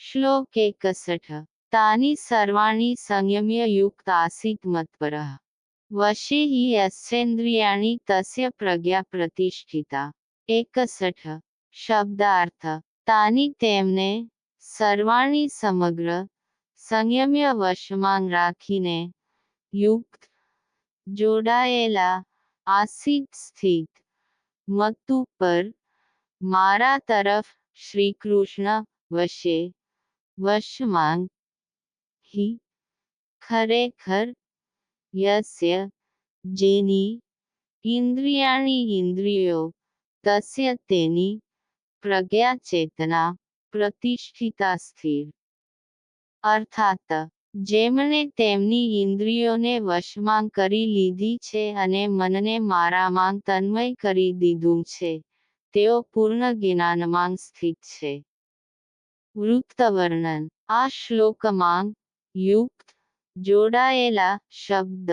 શ્લોક એકસઠ તાની સર્વાણી સંયમ્ય યુક્ત આસીત મત્પર વશે હિ યસ્યેન્દ્રિયાણિ તસ્ય પ્રજ્ઞા પ્રતિષ્ઠિતા એકસઠ શબ્દાર્થ તાની તેમને સર્વાણી સમગ્ર સંયમ્ય વશમાં રાખીને યુક્ત જોડાયેલા આસિત સ્થિત મત્તુ પર મારા તરફ શ્રીકૃષ્ણ વશે વશમાં હિ ખરેખર યસ્ય જેની ઇન્દ્રિયાણી ઇન્દ્રિયો તસ્ય તેની પ્રજ્ઞા ચેતના પ્રતિષ્ઠિતા સ્થિર અર્થાત જેમણે તેમની ઇન્દ્રિયોને વશમાં કરી લીધી છે અને મનને મારામાં તન્મય કરી દીધું છે તેઓ પૂર્ણ જ્ઞાનમાં સ્થિત છે વૃત્તવર્ણન આ શ્લોકમાં યુક્ત, જોડાયેલા શબ્દ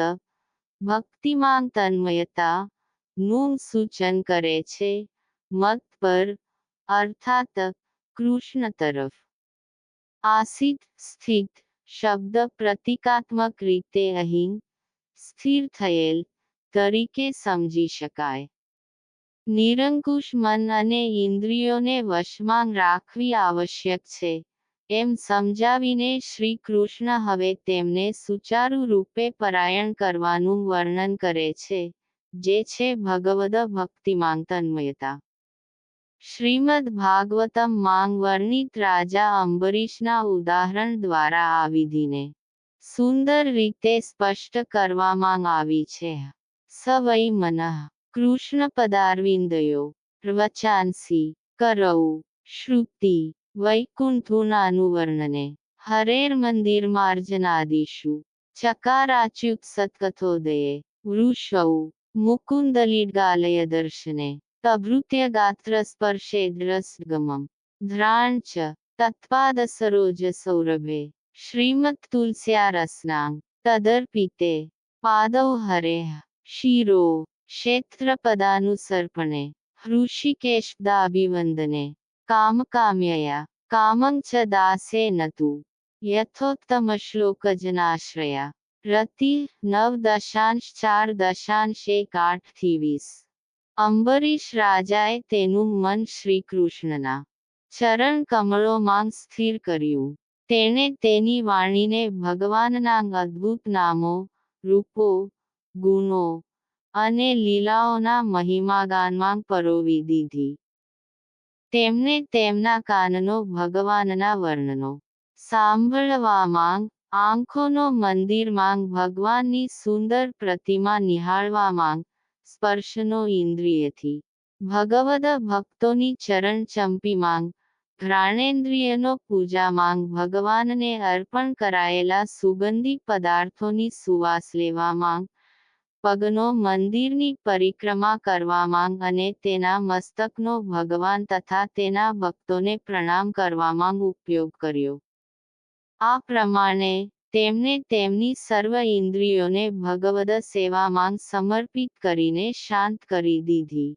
ભક્તિમાં તન્મયતા નું સૂચન કરે છે, મત પર, અર્થાત, કૃષ્ણ તરફ. આસિત, સ્થિત, શબ્દ પ્રતિકાત્મક રીતે અહીં, સ્થિર થયેલ, તરીકે સમજી શકાય. નિરંકુશ મન અને ઇન્દ્રિયોને વશમાં રાખવી આવશ્યક છે. એમ સમજાવીને શ્રી કૃષ્ણ હવે તેમને સુચારુ રૂપે પરાયણ કરવાનું વર્ણન કરે છે, જે છે ભગવદ ભક્તિમાં તન્મયતા શ્રીમદ ભાગવતમ માંગ વર્ણિત રાજા અંબરીશના ઉદાહરણ દ્વારા આ વિધિને સુંદર રીતે સ્પષ્ટ કરવામાં આવી છે. સવૈ મનઃ કૃષ્ણ પદારવિંદયો વચાંસી કરૌ શ્રુતિ, વૈકુંઠુનાનુવર્ણને, હરેર મંદિરમાર્જનાદિષુ ચકારાચ્યુત સત્કથોદયે વૃષૌ મુકુંદલીડગાલય દર્શને તભૃત્ય ગાત્ર સ્પર્શેદ્રસગમમ ધ્રાણ ચ તત્પાદસરોજ સૌરભે શ્રીમત તુલસ્યા રસનાંગ તદર્પિતે, પાદૌ હરે, શિરો ક્ષેત્રપદાનુસર્પણે હૃષિકેશદાભિવંદને કામકામ્યયા કામં ચ દાસે નતુ યથોત્તમશ્લોકજનાશ્રયા રતિ નવ દશાંશ ચાર દશાંશ એક આઠથી વીસ અંબરીશ રાજાએ તેનું મન શ્રીકૃષ્ણના ચરણ કમળોમાં સ્થિર કર્યું તેણે તેની વાણીને ભગવાનના અદ્ભુત નામો રૂપો ગુણો અને લીલાઓના મહિમાગાનમાં પરોવી દીધી. તેમને તેમના કાનનો ભગવાનના વર્ણનો. સાંભળવામાં આંખોનો મંદિરમાં ભગવાનની સુંદર પ્રતિમા નિહાળવામાં સ્પર્શનો ઇન્દ્રિયથી. ભગવદ ભક્તોની ચરણ ચંપી માંગ ઘ્રાણેન્દ્રિયનો પૂજામાંગ ભગવાનને અર્પણ કરાયેલા સુગંધી પદાર્થોની સુવાસ લેવામાં પગનો મંદિરની પરિક્રમા કરવામાં અને તેના મસ્તકનો ભગવાન તથા તેના ભક્તોને પ્રણામ કરવામાં ઉપયોગ કર્યો. આ પ્રમાણે તેમણે તેમની સર્વ ઇન્દ્રિયોને ભગવદ સેવામાં સમર્પિત કરીને શાંત કરી દીધી.